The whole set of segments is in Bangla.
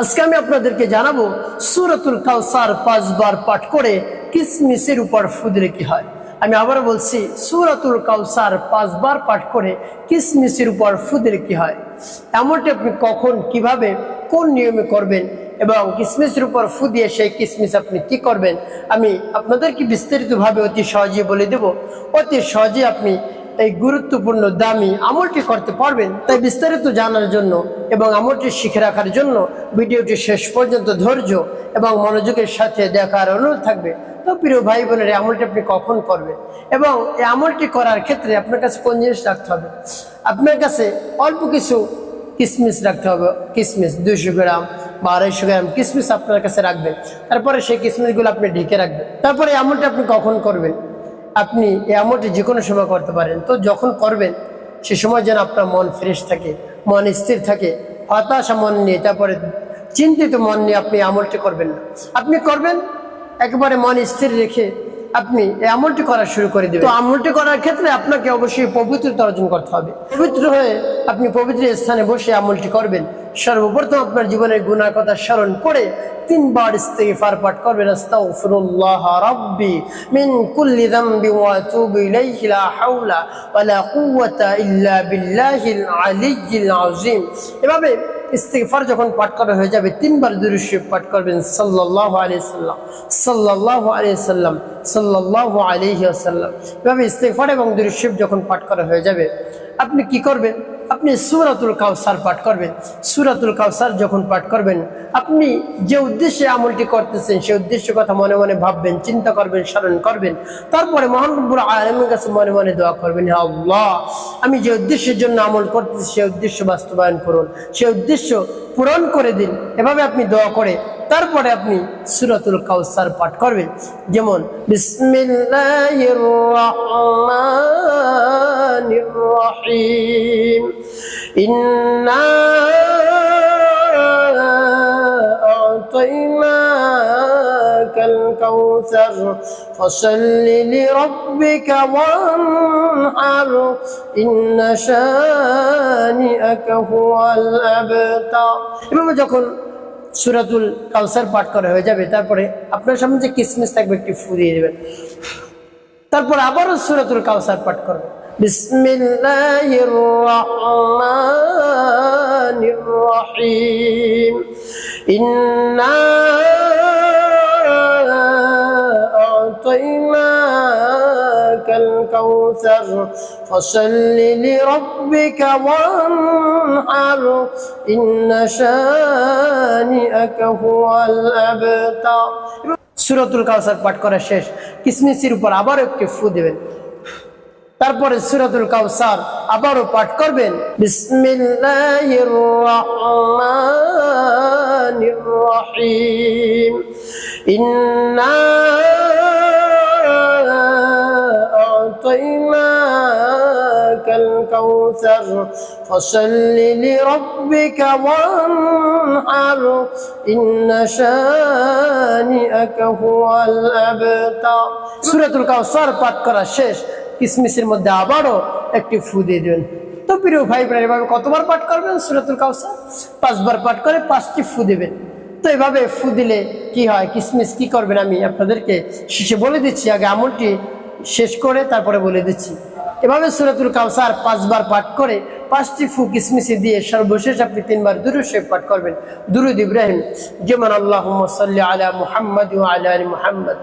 আজকে আমি আপনাদেরকে জানাব সুরাতুল কাউসার পাঁচবার পাঠ করে কিসমিসের উপর ফুদলে কি হয়। আমি আবার বলছি, সুরাতুল কাউসার পাঁচবার পাঠ করে কিসমিসের উপর ফুদলে কি হয়। এমনটি আপনি কখন, কীভাবে, কোন নিয়মে করবেন এবং কিসমিসের উপর ফু দিয়ে সেই কিসমিস আপনি কি করবেন, আমি আপনাদেরকে বিস্তারিতভাবে অতি সহজে বলে দেব। অতি সহজে আপনি এই গুরুত্বপূর্ণ দামি আমলটি করতে পারবেন। তাই বিস্তারিত জানার জন্য এবং আমলটি শিখে রাখার জন্য ভিডিওটি শেষ পর্যন্ত ধৈর্য এবং মনোযোগের সাথে দেখার অনুরোধ থাকবে। তো প্রিয় ভাই বোনের এই আমলটি আপনি কখন করবেন? এবং এই আমলটি করার ক্ষেত্রে আপনার কাছে কোন জিনিস রাখতে হবে? আপনার কাছে অল্প কিছু কিসমিস রাখতে হবে। কিসমিস দুইশো গ্রাম বা আড়াইশো গ্রাম কিসমিস আপনার কাছে রাখবেন। তারপরে সেই কিসমিসগুলো আপনি ঢেকে রাখবেন। তারপরে আমলটি আপনি কখন করবেন? আপনি এই আমলটি যে কোনো সময় করতে পারেন। তো যখন করবেন, সে সময় যেন আপনার মন ফ্রেশ থাকে, মন স্থির থাকে, হতাশা মন নিয়ে, তারপরে চিন্তিত মন নিয়ে আপনি আমলটি করবেন না। আপনি করবেন, একবারে মন স্থির রেখে আপনি এই আমলটি করা শুরু করে দেবেন। তো আমলটি করার ক্ষেত্রে আপনাকে অবশ্যই পবিত্রতা অর্জন করতে হবে। পবিত্র হয়ে আপনি পবিত্র স্থানে বসে আমলটি করবেন। সর্বপ্রথম আপনার জীবনের গুণার কথা স্মরণ করে তিনবার ইস্তেগফার পাঠ করবেন। মিন ইল্লা বিল্লাহিল এভাবে ইস্তেগফার যখন পাঠ করা হয়ে যাবে, তিনবার দুরূদ পাঠ করবেন সাল্লাহ আলিয়াল্লাম সাল্লাম। আলিয়াল্লাম সাল্লাহ সাল্লাম, সাল্লাল্লাহু আলি ওয়াসাল্লাম। এভাবে ইস্তেগফার এবং দুরূদ যখন পাঠ করা হয়ে যাবে, আপনি কি করবেন? আপনি সুরাতুল কাউসার পাঠ করবেন। সুরাতুল কাউসার যখন পাঠ করবেন, আপনি যে উদ্দেশ্যে আমলটি করতেছেন সেই উদ্দেশ্য কথা মনে মনে ভাববেন, চিন্তা করবেন, স্মরণ করবেন। তারপরে মহানবুর আলমের কাছে মনে মনে দোয়া করবেন আল্লাহ, আমি যে উদ্দেশ্যের জন্য আমল করতেছি সেই উদ্দেশ্য বাস্তবায়ন করুন। সেই উদ্দেশ্য পূরণ করে দিন। এভাবে আপনি দোয়া করে তারপরে আপনি সুরাতুল কাউসার পাঠ করবেন। যেমন, বিসমিল্লাহির রহমানির রহিম। ইন্না أعطيناك الكوثر فصل لربك وانحر إن شانئك هو الأبتر এভাবে যখন সুরাতুল কাউসার পাঠ করা হয়ে যাবে তারপরে আপনার সামনে যে কিসমিস থাকবে একটি ফুরিয়ে দেবেন তারপর আবারও সুরাতুল কাউসার পাঠ করবেন বিসমিল্লাহির রহমানির রহিম ইন্না أعطيناك الكوثر فصل لربك وانحر إن شانئك هو الأبتر সুরতুল কাউসার পাঠ করা শেষ কিসমিসির উপর আবার একটি ফু দেবেন তারপরে সুরাতুল কাউসার আবারও পাঠ করবেন বিসমিল্লাহির রহমানির রহিম ইন্না أعطيناك الكوثر فصل لربك وانحر إن شانئك هو الأبتر سورة الكوثر পাঠ করা শেষ কিসমিসের মধ্যে আবারও একটি ফু দিয়ে দেবেন। তো প্রিয় ভাই বোনের, এভাবে কতবার পাঠ করবেন সুরাতুল কাউসার পাঁচবার পাঠ করে পাঁচটি ফু দেবেন। তো এভাবে ফু দিলে কি হয়? কিসমিস কি করবেন আমি আপনাদেরকে শেষে বলে দিচ্ছি। আগে আমলটি শেষ করে তারপরে বলে দিচ্ছি। এভাবে সুরাতুল কাউসার পাঁচবার পাঠ করে পাঁচটি ফু কিসমিসি দিয়ে সর্বশেষ আপনি তিনবার দুরুদ শরীফ পাঠ করবেন। দুরুদ ইব্রাহিম, যেমন আল্লাহ সাল্লি আলা মুহাম্মদ আলি মুহাম্মদ।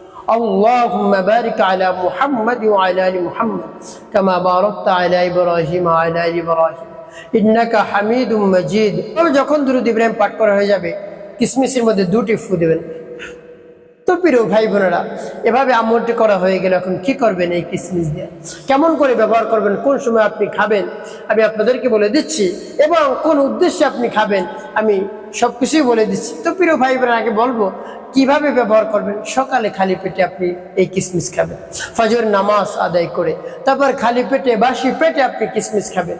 اللهم بارك على محمد وعلى ال محمد كما باركت على ابراهيم وعلى ال ابراهيم انك حميد مجيد তবে যখন দুরূদ ইব্রাহিম পাঠ করা হয়ে যাবে কিসমিসের মধ্যে দুটি ফু দেবেন তো প্রিয় ভাই বোনেরা এভাবে আমলটি করা হয়ে গেল এখন কি করবেন এই কিসমিস দিয়ে কেমন করে ব্যবহার করবেন কোন সময় আপনি খাবেন আমি আপনাদেরকে বলে দিচ্ছি এবং কোন উদ্দেশ্যে আপনি খাবেন আমি সব কিছুই বলে দিচ্ছি তো প্রিয় ভাই বোনেরা আগে বলবো কীভাবে ব্যবহার করবেন? সকালে খালি পেটে আপনি এই কিসমিস খাবেন। ফজর নামাজ আদায় করে, তারপর খালি পেটে, বাসি পেটে আপনি কিসমিস খাবেন।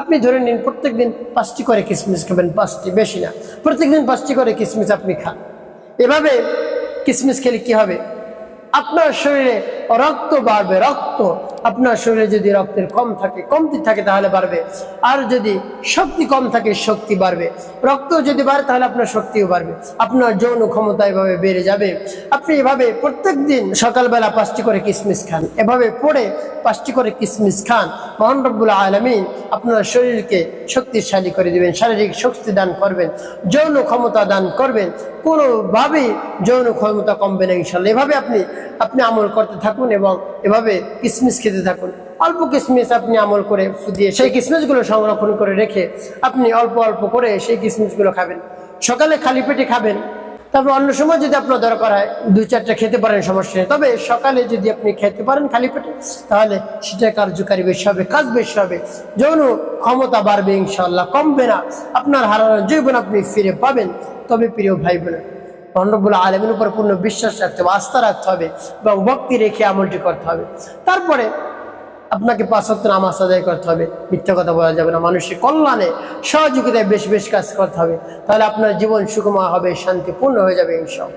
আপনি ধরে নিন, প্রত্যেকদিন পাঁচটি করে কিসমিস খাবেন, পাঁচটি, বেশি না। প্রত্যেকদিন পাঁচটি করে কিসমিস আপনি খান। এভাবে কিসমিস খেলে কি হবে? আপনার শরীরে রক্ত বাড়বে, রক্ত। আপনার শরীরে যদি রক্তের কম থাকে, কমতি থাকে তাহলে বাড়বে। আর যদি শক্তি কম থাকে, শক্তি বাড়বে। রক্ত যদি বাড়ে তাহলে আপনার শক্তিও বাড়বে। আপনার যৌন ক্ষমতা এভাবে বেড়ে যাবে। আপনি এভাবে প্রত্যেক দিন সকালবেলা পাঁচটি করে কিসমিস খান। এভাবে পড়ে পাঁচটি করে কিসমিস খান। মহান রব্বুল আলমিন আপনার শরীরকে শক্তিশালী করে দিবেন, শারীরিক শক্তি দান করবেন, যৌন ক্ষমতা দান করবেন। কোনোভাবেই যৌন ক্ষমতা কমবে না ইনশাল্লাহ এভাবে আপনি আপনি আমল করতে থাকুন। এবং এভাবে কিসমিস খেতে থাকুন। অল্প কিসমিস আপনি আমল করে দিয়ে সেই কিসমিসগুলো সংরক্ষণ করে রেখে আপনি অল্প অল্প করে সেই কিসমিসগুলো খাবেন। সকালে খালি পেটে খাবেন। তারপর অন্য সময় যদি আপনার দরকার হয় দু চারটা খেতে পারেন, সমস্যা নেই। তবে সকালে যদি আপনি খেতে পারেন খালি পেটে, তাহলে সেটা কার্যকারী বেশি হবে, কাজ বেশি হবে। যৌন ক্ষমতা বাড়বে ইনশাল্লাহ কমবে না। আপনার হারানোর জীবন আপনি ফিরে পাবেন। তবে প্রিয় ভাই বোন মহানবুল আলমের উপর পূর্ণ বিশ্বাস রাখতে হবে, আস্থা রাখতে হবে এবং ভক্তি রেখে আমলটি করতে হবে। তারপরে আপনাকে ওয়াক্ত নামাজ আদায় করতে হবে। মিথ্যা কথা বলা যাবে না। মানুষের কল্যাণে সহযোগিতায় বেশ বেশ কাজ করতে হবে। তাহলে আপনার জীবন সুখময় হবে, শান্তিপূর্ণ হয়ে যাবে ইনশাল্লাহ